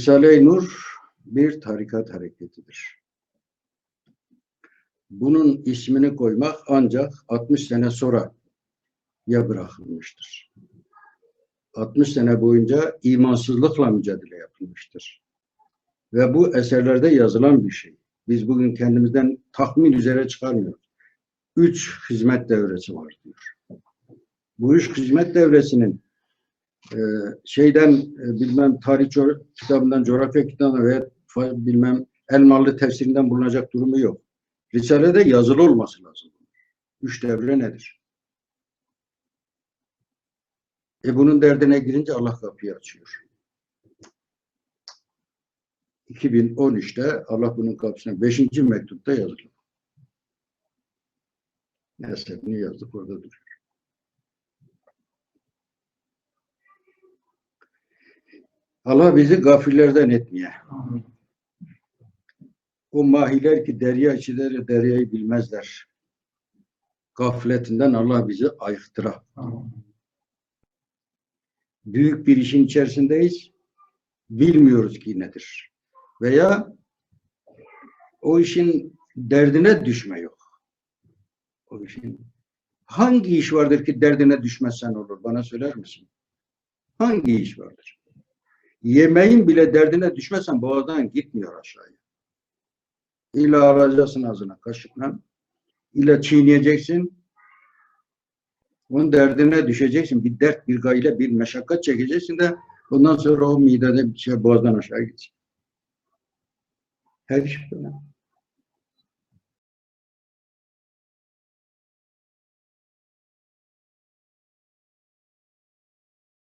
Risale-i Nur bir tarikat hareketidir. Bunun ismini koymak ancak 60 sene sonra ya bırakılmıştır. 60 sene boyunca imansızlıkla mücadele yapılmıştır. Ve bu eserlerde yazılan bir şey. Biz bugün kendimizden tahmin üzere çıkarmıyoruz. Üç hizmet devresi var diyor. Bu üç hizmet devresinin e, şeyden e, bilmem tarih co- kitabından, coğrafya kitabından veya bilmem Elmalı tefsirinden bulunacak durumu yok. Risale'de yazılı olması lazım. Üç devre nedir? E bunun derdine girince Allah kapıyı açıyor. 2013'te Allah bunun kapısına 5. mektupta yazılı. Neyse bunu yazdık orada duruyor. Allah bizi gafillerden etmeye. O mahiler ki derya içileri deryayı bilmezler. Gafletinden Allah bizi ayıktıra. Büyük bir işin içerisindeyiz. Bilmiyoruz ki nedir. Veya o işin derdine düşme yok. O işin hangi iş vardır ki derdine düşmezsen olur? Bana söyler misin? Hangi iş vardır? Yemeğin bile derdine düşmezsen boğazdan gitmiyor aşağıya. İlla alacaksın ağzına kaşıkla. İlla çiğneyeceksin. Onun derdine düşeceksin. Bir dert, bir gayle, bir meşakkat çekeceksin de ondan sonra o midede bir şey boğazdan aşağı gidecek. Her iş böyle.